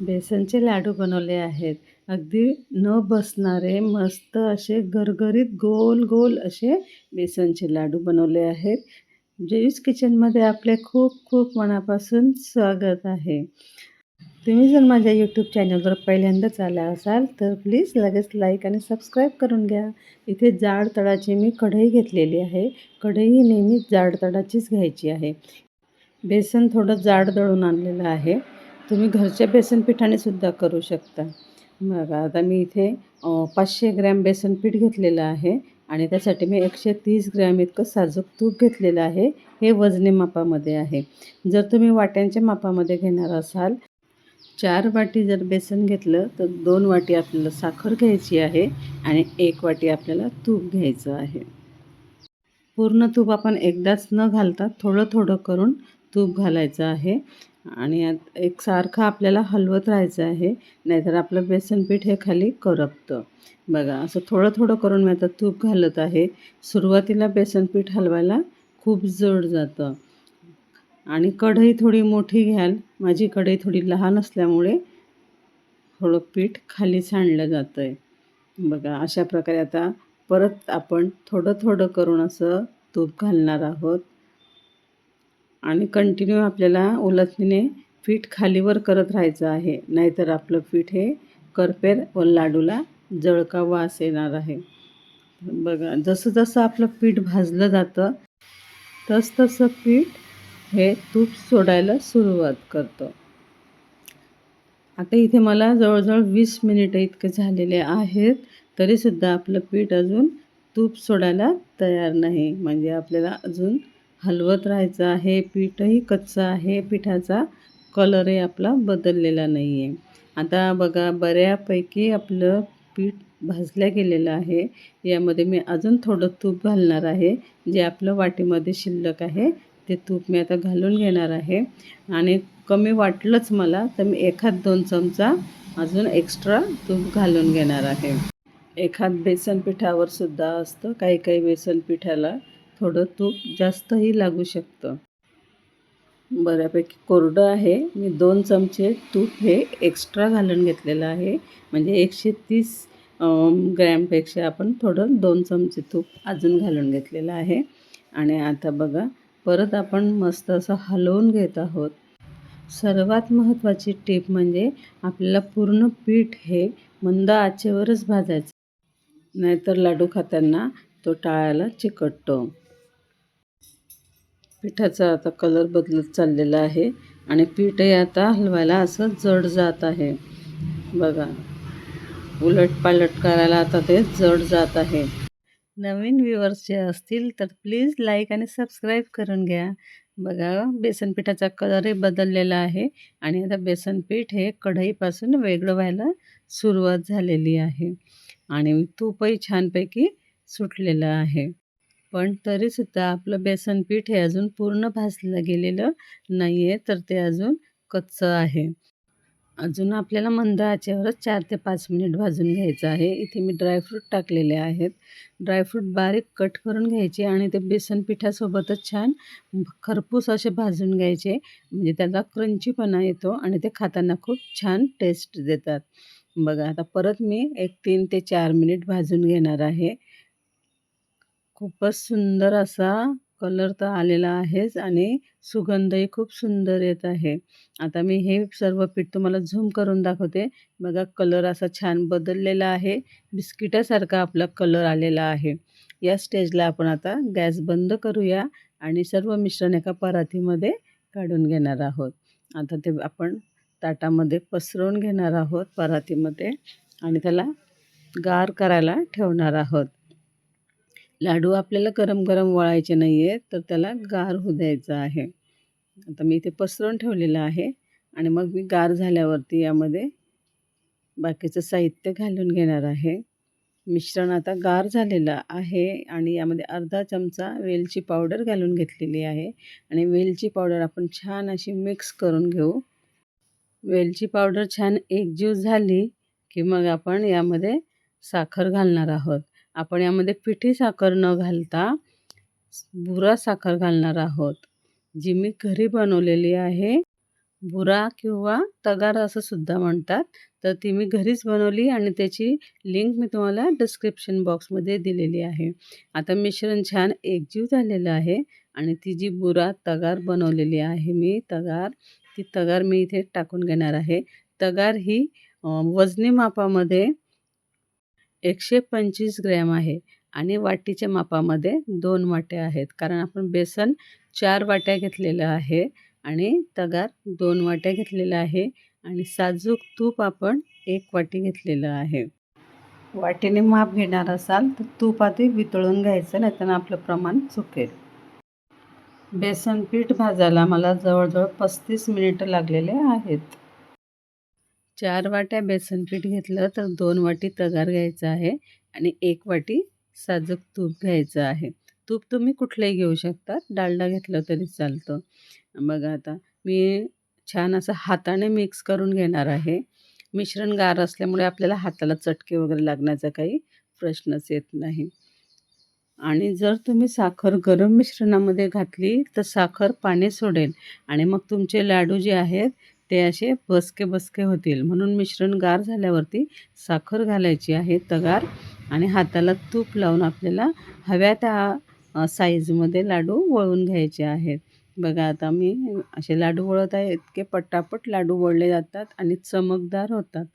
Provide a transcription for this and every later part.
बेसनचे लाडू बनवले आहेत. अगदी न बसणारे मस्त असे गरगरीत गोल गोल असे बेसनचे लाडू बनवले आहेत. जेवीस किचनमध्ये आपले खूप खूप मनापासून स्वागत आहे. तुम्ही जर माझ्या यूट्यूब चॅनलवर पहिल्यांदाच आला असाल तर प्लीज लगेच लाईक आणि सबस्क्राईब करून घ्या. इथे जाड तळाची मी कढई घेतलेली आहे. कढई ही नेहमी जाड तळाचीच घ्यायची आहे. बेसन थोडं जाड दळून आणलेलं आहे. तुम्ही घरच्या बेसन पिठाने सुद्धा करू शकता. बघा आता मी इथे पाचशे ग्रॅम बेसन पीठ घेतलेलं आहे आणि त्यासाठी मी एकशे तीस ग्रॅम इतकं साजूक तूप घेतलेलं आहे. हे वजनी मापामध्ये आहे. जर तुम्ही वाट्यांच्या मापामध्ये घेणार असाल चार वाटी जर बेसन घेतलं तर दोन वाटी आपल्याला साखर घ्यायची आहे आणि एक वाटी आपल्याला तूप घ्यायचं आहे. पूर्ण तूप आपण एकदाच न घालता थोडं थोडं करून तूप घालायचं आहे. आणि एकसारखं आपल्याला हलवत राहायचं आहे नाहीतर आपलं बेसनपीठ हे खाली करपतं. बघा असं थोडं थोडं करून मी आता तूप घालत आहे. सुरुवातीला बेसनपीठ हलवायला खूप जड जातं. आणि कढई थोडी मोठी घ्याल. माझी कढई थोडी लहान असल्यामुळे थोडं पीठ खाली सांडलं जातं आहे बघा अशा प्रकारे आता परत आपण थोडं थोडं करून असं तूप घालणार आहोत. आणि कंटिन्यू आपल्याला उलथणीने पीठ खालीवर करत राहायचं आहे. नाहीतर आपलं पीठ हे करपेर व लाडूला जळका वास येणार आहे. बघा जसं जसं आपलं पीठ भाजलं जातं तस तसं पीठ हे तूप सोडायला सुरुवात करतं. आता इथे मला जवळजवळ वीस मिनिटं इतके झालेले आहेत तरीसुद्धा आपलं पीठ अजून तूप सोडायला तयार नाही. म्हणजे आपल्याला अजून हलवत राहायचं आहे पीठही कच्चं आहे पिठाचा कलरही आपला बदललेला नाही आहे आता बघा बऱ्यापैकी आपलं पीठ भाजल्या गेलेलं आहे. यामध्ये मी अजून थोडं तूप घालणार आहे. जे आपलं वाटीमध्ये शिल्लक आहे ते तूप मी आता घालून घेणार आहे. आणि कमी वाटलंच मला तर मी एखाद दोन चमचा अजून एक्स्ट्रा तूप घालून घेणार आहे. एखाद बेसन पिठावर सुद्धा असतं काही काही बेसन पिठाला थोडं तूप जास्तही लागू शकतं. बऱ्यापैकी कोरडं आहे. मी दोन चमचे तूप हे एक्स्ट्रा घालून घेतलेलं आहे. म्हणजे एकशे तीस ग्रॅमपेक्षा आपण थोडं दोन चमचे तूप अजून घालून घेतलेलं आहे. आणि आता बघा परत आपण मस्त असं हलवून घेत आहोत. सर्वात महत्त्वाची टीप म्हणजे आपल्याला पूर्ण पीठ हे मंद आचेवरच भाजायचं. नाहीतर लाडू खाताना तो टाळायला चिकटतो. पिठाचा आता कलर बदलत चाललेला आहे आणि पीठही आता हलवायला असं जड जात आहे. बघा उलट पालट करायला आता ते जड जात आहे. नवीन व्ह्युअर्स जे असतील तर प्लीज लाईक आणि सबस्क्राईब करून घ्या. बघा बेसन पिठाचा कलरही बदललेला आहे आणि आता बेसन पीठ हे कढईपासून वेगळं व्हायला सुरुवात झालेली आहे आणि तूपही छानपैकी सुटलेलं आहे. पण तरीसुद्धा आपलं बेसन पीठ हे अजून पूर्ण भाजलं गेलेलं नाही आहे तर ते अजून कच्चं आहे. अजून आपल्याला मंद आचेवरच चार ते पाच मिनिट भाजून घ्यायचं आहे. इथे मी ड्रायफ्रूट टाकलेले आहेत. ड्रायफ्रूट बारीक कट करून घ्यायचे आणि ते बेसन पिठासोबतच छान खरपूस असे भाजून घ्यायचे. म्हणजे त्याला क्रंचीपणा येतो आणि ते खाताना खूप छान टेस्ट देतात. बघा आता परत मी एक तीन ते चार मिनिट भाजून घेणार आहे. खूपच सुंदर असा कलर तर आलेला आहेच आणि सुगंधही खूप सुंदर येत आहे. आता मी हे सर्व पीठ तुम्हाला झूम करून दाखवते. बघा कलर असा छान बदललेला आहे. बिस्किटासारखा आपला कलर आलेला आहे. या स्टेजला आपण आता गॅस बंद करूया आणि सर्व मिश्रण एका परातीमध्ये काढून घेणार आहोत. आता ते आपण ताटामध्ये पसरवून घेणार आहोत परातीमध्ये आणि त्याला गार करायला ठेवणार आहोत. लाडू आपल्याला गरम गरम वळायचे नाही आहेत तर त्याला गार होऊ द्यायचं आहे. आता मी इथे पसरून ठेवलेलं आहे आणि मग मी गार झाल्यावरती यामध्ये बाकीचं साहित्य घालून घेणार आहे. मिश्रण आता गार झालेलं आहे आणि यामध्ये अर्धा चमचा वेलची पावडर घालून घेतलेली आहे आणि वेलची पावडर आपण छान अशी मिक्स करून घेऊ. वेलची पावडर छान एकजीव झाली की मग आपण यामध्ये साखर घालणार आहोत. आपण यामध्ये पिठी साखर न घालता बुरा साखर घालणार आहोत. जी मी घरी बनवलेली आहे. बुरा किंवा तगार असं सुद्धा म्हणतात. तर ती मी घरीच बनवली आणि त्याची लिंक मी तुम्हाला डिस्क्रिप्शन बॉक्समध्ये दिलेली आहे. आता मिश्रण छान एकजीव झालेलं आहे आणि ती जी बुरा तगार बनवलेली आहे मी तगार ती तगार मी इथे टाकून घेणार आहे. तगार ही वजनी मापामध्ये एकशे पंचवीस ग्रॅम आहे आणि वाटीच्या मापामध्ये दोन वाट्या आहेत. कारण आपण बेसन चार वाट्या घेतलेलं आहे आणि तगार दोन वाट्या घेतलेलं आहे आणि साजूक तूप आपण एक वाटी घेतलेलं आहे. वाटीने माप घेणार असाल तर तूप आधी वितळून घ्यायचं नाही तर आपलं प्रमाण चुकेल. बेसन पीठ भाजायला मला जवळजवळ पस्तीस मिनिटं लागलेले आहेत. चार वाट्या बेसन पीठ घेतलं तर दोन वाटी तगार घ्यायचा आहे आणि एक वाटी साजूक तूप घ्यायचं आहे. तूप तुम्ही कुठलंही घेऊ शकता डालडा घेतलं तरी चालतं. बघा आता मी छान असं हाताने मिक्स करून घेणार आहे. मिश्रण गार असल्यामुळे आपल्याला हाताला चटके वगैरे लागण्याचा काही प्रश्नच येत नाही. आणि जर तुम्ही साखर गरम मिश्रणामध्ये घातली तर साखर पाणी सोडेल आणि मग तुमचे लाडू जे आहेत ते असे बसके बसके होतील. म्हणून मिश्रण गार झाल्यावरती साखर घालायची आहे तगार आणि हाताला तूप लावून आपल्याला हव्या त्या साईजमध्ये लाडू वळून घ्यायचे आहेत. बघा आता मी असे लाडू वळत आहे इतके पटापट लाडू वळले जातात आणि चमकदार होतात.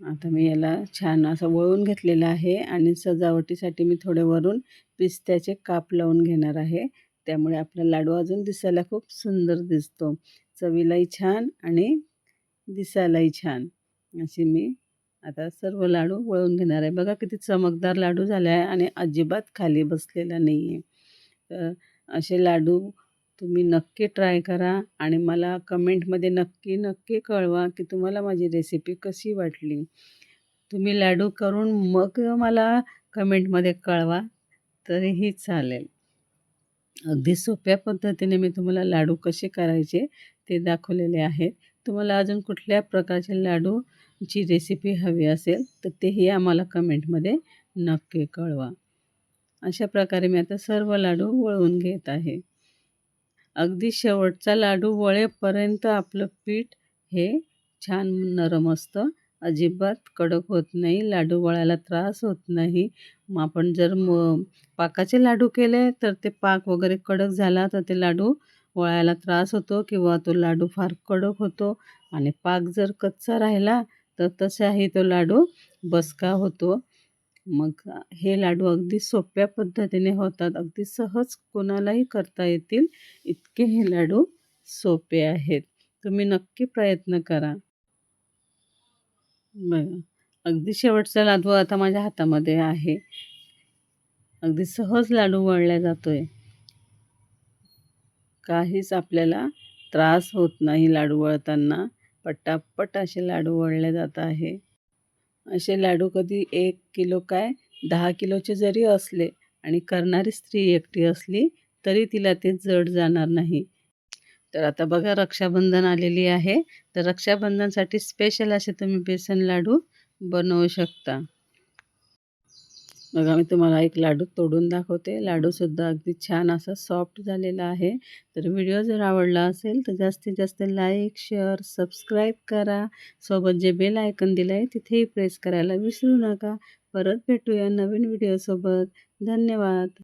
आता मी याला छान असं वळून घेतलेलं आहे आणि सजावटीसाठी मी थोडे वरून पिस्त्याचे काप लावून घेणार आहे. त्यामुळे आपला लाडू अजून दिसायला खूप सुंदर दिसतो. चवीलाही छान आणि दिसायलाही छान. अशी मी आता सर्व लाडू वळून घेणार आहे. बघा किती चमकदार लाडू झाले आहे आणि अजिबात खाली बसलेला नाही आहे तर असे लाडू तुम्ही नक्की ट्राय करा आणि मला कमेंटमध्ये नक्की नक्की कळवा की तुम्हाला माझी रेसिपी कशी वाटली. तुम्ही लाडू करून मग मला कमेंटमध्ये कळवा तरीही चालेल. अगदी सोप्या पद्धतीने मी तुम्हाला लाडू कसे करायचे ते दाखवलेले आहेत. तुम्हाला अजून कुठल्या प्रकारचे लाडूची रेसिपी हवी असेल तर तेही आम्हाला कमेंटमध्ये नक्की कळवा. अशा प्रकारे मी आता सर्व लाडू वळवून घेत आहे. अगदी शेवटचा लाडू वळेपर्यंत आपलं पीठ हे छान नरम असतं. अजिबात कडक होत नाही लाडू वळायला त्रास होत नाही. मग आपण जर म पाकाचे लाडू केले तर ते पाक वगैरे कडक झाला तर ते लाडू वळायला त्रास होतो किंवा तो लाडू फार कडक होतो आणि पाक जर कच्चा राहिला तर तसाही तो लाडू बसका होतो. मग हे लाडू अगदी सोप्या पद्धतीने होतात अगदी सहज कोणालाही करता येतील इतके हे लाडू सोपे आहेत. तुम्ही नक्की प्रयत्न करा. बघा अगदी शेवटचा लाडू आता माझ्या हातामध्ये आहे. अगदी सहज लाडू वळला आहे काहीच आपल्याला त्रास होत नाही लाडू वळताना. पटापट असे लाडू वळले जात आहे. असे लाडू कधी एक किलो काय दहा किलोचे जरी असले आणि करणारी स्त्री एकटी असली तरी तिला ते जड जाणार नाही. तर आता बघा रक्षाबंधन आलेली आहे. तर रक्षाबंधनसाठी स्पेशल असे तुम्ही बेसन लाडू बनवू शकता. बघा मी तुम्हाला एक लाडू तोडून दाखवते. लाडूसुद्धा अगदी छान असा सॉफ्ट झालेला आहे. तर व्हिडिओ जर आवडला असेल तर जास्तीत जास्त लाईक शेअर सबस्क्राईब करा. सोबत जे बेल आयकन दिलं आहे तिथेही प्रेस करायला विसरू नका. परत भेटूया नवीन व्हिडिओसोबत धन्यवाद.